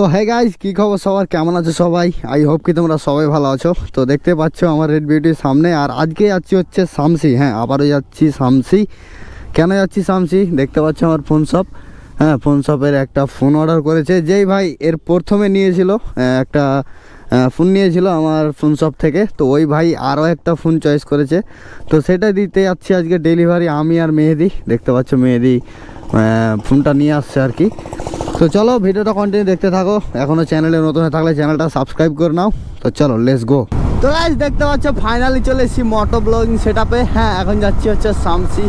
তো হ্যাঁ গাইজ কী খবর সবার? কেমন আছো সবাই? আই হোপ কি তোমরা সবাই ভালো আছো। তো দেখতে পাচ্ছ আমার রেড বিউটির সামনে। আর আজকে যাচ্ছি হচ্ছে শামসি হ্যাঁ আবারও যাচ্ছি শামসি কেন যাচ্ছি শামসি দেখতে পাচ্ছ আমার ফোন শপ হ্যাঁ ফোন শপের একটা ফোন অর্ডার করেছে। যেই ভাই এর প্রথমে নিয়েছিল একটা ফোন নিয়েছিল আমার ফোন শপ থেকে। তো ওই ভাই আরও একটা ফোন চয়েস করেছে। তো সেটা দিতে যাচ্ছি আজকে ডেলিভারি আমি আর মেহেদি। দেখতে পাচ্ছ মেহেদি ফোনটা নিয়ে আসছে আর কি। তো চলো ভিডিওটা কন্টিনিউ দেখতে থাকো। এখনও চ্যানেলে নতুন হয়ে থাকলে চ্যানেলটা সাবস্ক্রাইব করে নাও। তো চলো লেস গো তো গাইজ দেখতে পাচ্ছ ফাইনালি চলে এসেছি মোটো ব্লগিং সেটআপে হ্যাঁ এখন যাচ্ছি হচ্ছে সামসি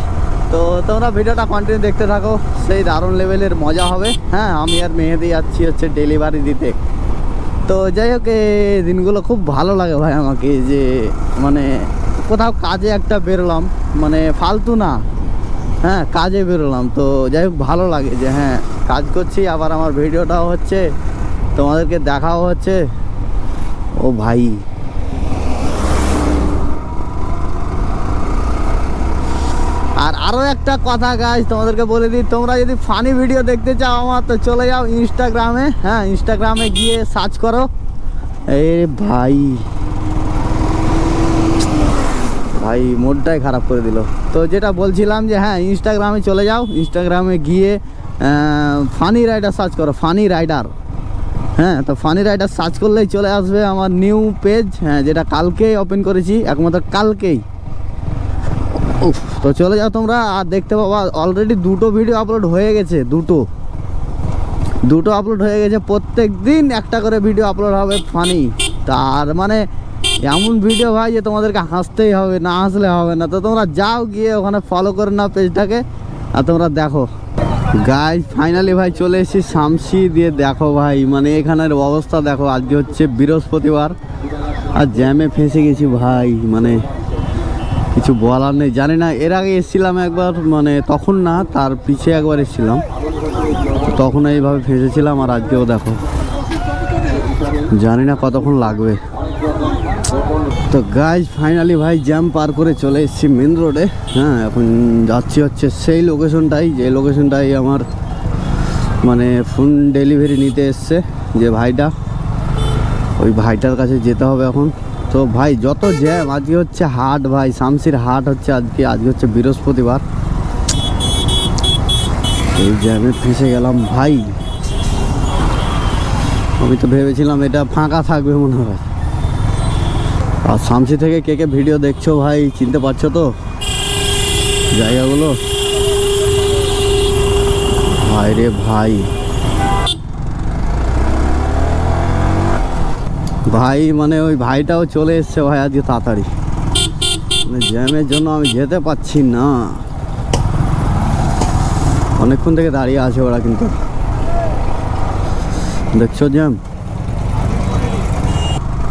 তো তোমরা ভিডিওটা কন্টিনিউ দেখতে থাকো, সেই দারুণ লেভেলের মজা হবে। হ্যাঁ আমি আর মেহেদি যাচ্ছি হচ্ছে ডেলিভারি দিতে। তো যাই হোক দিনগুলো খুব ভালো লাগে ভাই আমাকে যে মানে কোথাও কাজে একটা বেরোলাম। মানে ফালতু না। হ্যাঁ কাজে বেরোলাম। তো যাই হোক, ভালো লাগে যে হ্যাঁ কাজ করছি, আবার আমার ভিডিওটাও হচ্ছে, তোমাদেরকে দেখাও হচ্ছে। ও ভাই। আর আরও একটা কথা গাছ তোমাদেরকে বলে দিই, তোমরা যদি ফানি ভিডিও দেখতে চাও আমার, তো চলে যাও ইনস্টাগ্রামে হ্যাঁ ইনস্টাগ্রামে গিয়ে সার্চ করো। এ ভাই। ভাই মোডটাই খারাপ করে দিল। তো যেটা বলছিলাম যে হ্যাঁ ইনস্টাগ্রামে চলে যাও। ইনস্টাগ্রামে গিয়ে ফানি রাইডার সার্চ করো ফানি রাইডার হ্যাঁ তো ফানি রাইডার সার্চ করলেই চলে আসবে আমার নিউ পেজ হ্যাঁ যেটা কালকেই ওপেন করেছি, একমাত্র কালকেই। তো চলে যাও তোমরা, আর দেখতে পাবা অলরেডি দুটো ভিডিও আপলোড হয়ে গেছে, দুটো। দুটো আপলোড হয়ে গেছে প্রত্যেক দিন একটা করে ভিডিও আপলোড হবে ফানি তার মানে এমন ভিডিও ভাই যে তোমাদেরকে হাসতেই হবে, না হাসলে হবে না। তো তোমরা যাও গিয়ে ওখানে ফলো করে নাও পেজটাকে আর তোমরা দেখো। গাই ফাইনালি ভাই চলে এসেছি শামসি দিয়ে। দেখো ভাই মানে এখানের অবস্থা দেখো, আজকে হচ্ছে বৃহস্পতিবার। আর জ্যামে ফেঁসে গেছি ভাই মানে কিছু বলার নেই। জানি না, এর আগে এসেছিলাম একবার মানে তখন না, তার পিছে একবার এসেছিলাম। তখন এইভাবে ফেঁসেছিলাম, আর আজকেও দেখো। জানি না কতক্ষণ লাগবে। তো গাইজ ফাইনালি ভাই জ্যাম পার করে চলে এসেছি মেন রোডে হ্যাঁ এখন যাচ্ছি হচ্ছে সেই লোকেশনটাই যে লোকেশনটাই আমার মানে ফোন ডেলিভারি নিতে এসছে যে ভাইটা। ওই ভাইটার কাছে যেতে হবে এখন। তো ভাই, যত জ্যাম আজকে হচ্ছে হাট ভাই, শামসির হাট হচ্ছে আজকে আজকে হচ্ছে বৃহস্পতিবার। এই জ্যামে ফেঁসে গেলাম ভাই। আমি তো ভেবেছিলাম এটা ফাঁকা থাকবে মনে হয়। আর শামসি থেকে কে কে ভিডিও দেখছ ভাই, চিনতে পারছ তো? জায়গাগুলো? ভাই রে ভাই। ভাই মানে ওই ভাইটাও চলে এসছে ভাই আজকে তাড়াতাড়ি। মানে জ্যামের জন্য আমি যেতে পাচ্ছি না। অনেকক্ষণ থেকে দাঁড়িয়ে আছে ওরা কিন্তু। দেখছ জ্যাম?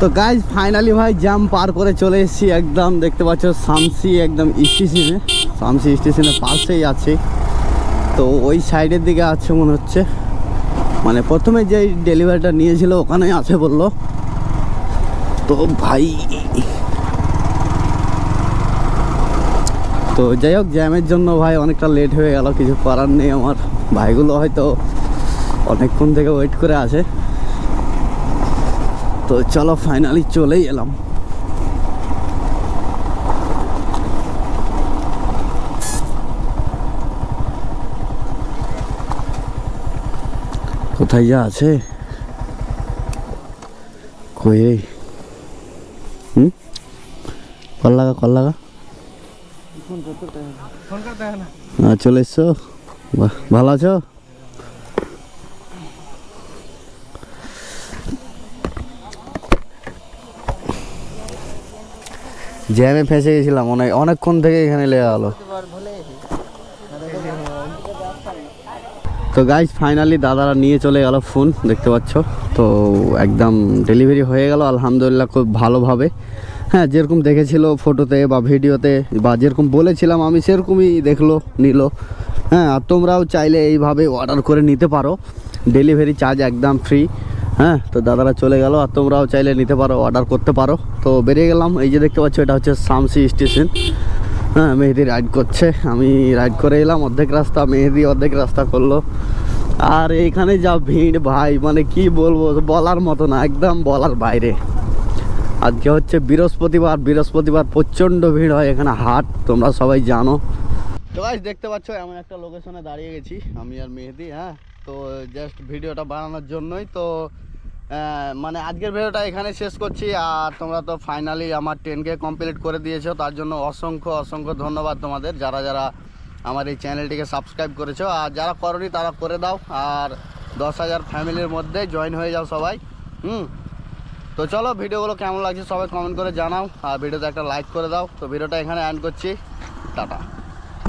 তো গাইজ ফাইনালি ভাই জ্যাম পার করে চলে এসেছি একদম, দেখতে পাচ্ছ শামসি একদম স্টেশনে শামসি স্টেশনের পাশেই আছে। তো ওই সাইডের দিকে আছে মনে হচ্ছে। মানে প্রথমে যে ডেলিভারিটা নিয়েছিল, ওখানেই আছে বলল। তো ভাই, তো যাই হোক জ্যামের জন্য ভাই অনেকটা লেট হয়ে গেল, কিছু করার নেই আমার। ভাইগুলো হয়তো অনেকক্ষণ থেকে ওয়েট করে আছে। তো চলো ফাইনালি চলেই এলাম। কোথায় যা আছে? কই এই? হুম? কল লাগা কল লাগা হ্যাঁ চলে এসছো? বাহ ভালো আছো? জ্যামে ফেঁসে গেছিলাম অনেক অনেকক্ষণ থেকে এখানে লেগে গেলো তো গাইজ ফাইনালি দাদারা নিয়ে চলে গেল ফোন দেখতে পাচ্ছ? তো একদম ডেলিভারি হয়ে গেল, আলহামদুলিল্লাহ খুব ভালোভাবে। হ্যাঁ যেরকম দেখেছিল ফটোতে বা ভিডিওতে বা যেরকম বলেছিলাম আমি, সেরকমই দেখল, নিল। হ্যাঁ আর তোমরাও চাইলে এইভাবে অর্ডার করে নিতে পারো। ডেলিভারি চার্জ একদম ফ্রি হ্যাঁ তো দাদারা চলে গেল আর তোমরাও চাইলে নিতে পারো অর্ডার করতে পারো। তো বেরিয়ে গেলাম, এই যে দেখতে পাচ্ছ, এটা হচ্ছে শামসি স্টেশন। হ্যাঁ মেহেদি রাইড করছে। আমি রাইড করে এলাম, অর্ধেক রাস্তা, মেহেদি অর্ধেক রাস্তা করল। আর এখানে যা ভিড় ভাই মানে কি বলব, বলার মতো না, একদম বলার বাইরে। আজকে হচ্ছে বৃহস্পতিবার বৃহস্পতিবার প্রচণ্ড ভিড় হয় এখানে, হাট, তোমরা সবাই জানো। তো গাইস দেখতে পাচ্ছ, এমন একটা লোকেশনে দাঁড়িয়ে গেছি, আমি আর মেহেদি হ্যাঁ। তো জাস্ট ভিডিওটা বানানোর জন্যই, তো মানে আজকের ভিডিওটা এখানে শেষ করছি, আর তোমরা তো ফাইনালি আমার টেনকে কমপ্লিট করে দিয়েছ, তার জন্য অসংখ্য অসংখ্য ধন্যবাদ তোমাদের, যারা যারা আমার এই চ্যানেলটিকে সাবস্ক্রাইব করেছ, আর যারা করনি তারা করে দাও, আর দশ হাজার ফ্যামিলির মধ্যে জয়েন হয়ে যাও সবাই, হুম? তো চলো ভিডিওগুলো কেমন লাগছে সবাই কমেন্ট করে জানাও, আর ভিডিওতে একটা লাইক করে দাও, তো ভিডিওটা এখানে অ্যান্ড করছি, টাটা।